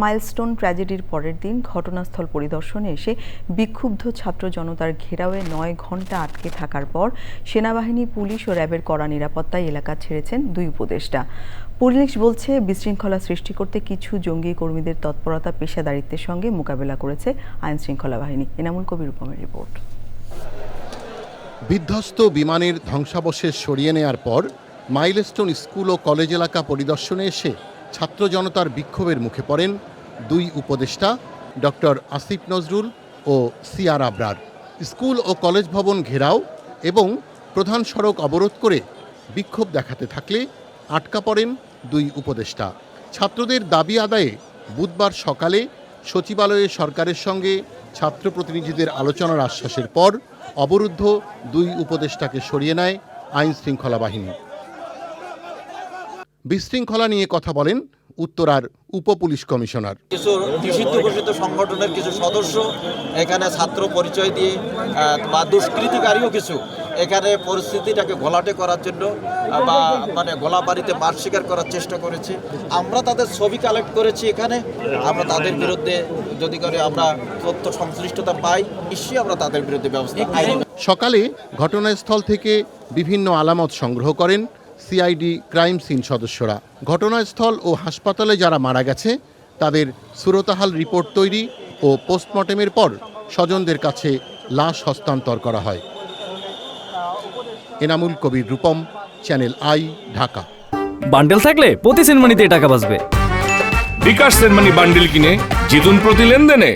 Milestone ট্র্যাজেডির পরের দিন ঘটনাস্থল পরিদর্শনে এসে বিক্ষুব্ধ ছাত্র জনতার ঘেরাওয়ে নয় ঘণ্টা আটকে থাকার পর সেনাবাহিনী, পুলিশ ও র্যাবের কড়া নিরাপত্তায় এলাকা ছেড়েছেন দুই উপদেষ্টা। পুলিশ বলছে, বিশৃঙ্খলা সৃষ্টি করতে কিছু জঙ্গি কর্মীদের তৎপরতা, পেশাদারিত্বের সঙ্গে মোকাবেলা করেছে আইন শৃঙ্খলা বাহিনী। এনামুল কবির রূপমের রিপোর্ট। বিধ্বস্ত বিমানের ধ্বংসাবশেষ সরিয়ে নেয়ার পর মাইলস্টোন স্কুল ও কলেজ এলাকা পরিদর্শনে এসে ছাত্র জনতার বিক্ষোভের মুখে পড়েন দুই উপদেষ্টা, ডক্টর আসিফ নজরুল ও সিয়ার আবরার। স্কুল ও কলেজ ভবন ঘেরাও এবং প্রধান সড়ক অবরোধ করে বিক্ষোভ দেখাতে থাকলে আটকা পড়েন দুই উপদেষ্টা। ছাত্রদের দাবি আদায়ে বুধবার সকালে সচিবালয়ে সরকারের সঙ্গে ছাত্র প্রতিনিধিদের আলোচনার আশ্বাসের পর অবরুদ্ধ দুই উপদেষ্টাকে সরিয়ে নেয় আইন শৃঙ্খলা বাহিনী। বিশৃঙ্খলা নিয়ে কথা বলেন উত্তরার উপপুলিশ কমিশনার। কিছু নিষিদ্ধ ঘোষিত সংগঠনের কিছু সদস্য এখানে ছাত্র পরিচয় দিয়ে বা দুষ্কৃতিকারীও কিছু এখানে পরিস্থিতিটাকে ঘোলাটে করার জন্য বা মানে গোলাবাড়িতে মার শিকার করার চেষ্টা করেছে। আমরা তাদের ছবি কালেক্ট করেছি এখানে। আমরা তাদের বিরুদ্ধে যদি করে আমরা তথ্য সংশ্লিষ্টতা পাই নিশ্চয়ই আমরা তাদের বিরুদ্ধে ব্যবস্থা সকালে ঘটনাস্থল থেকে বিভিন্ন আলামত সংগ্রহ করেন সিআইডি ক্রাইম সিন সদস্যরা। ঘটনাস্থল ও হাসপাতালে যারা মারা গেছে তাদের সুরতাহাল রিপোর্ট তৈরি ও পোস্টমর্টেমের পর স্বজনদের কাছে লাশ হস্তান্তর করা হয়। Enamul Kabir Rupam channel I Dhaka. Bundle থাকলে প্রতি সেনমানিতে টাকা বাঁচবে। বিকাশ সেনমানি বান্ডেল কিনে জিতুন প্রতি লেনদেনে।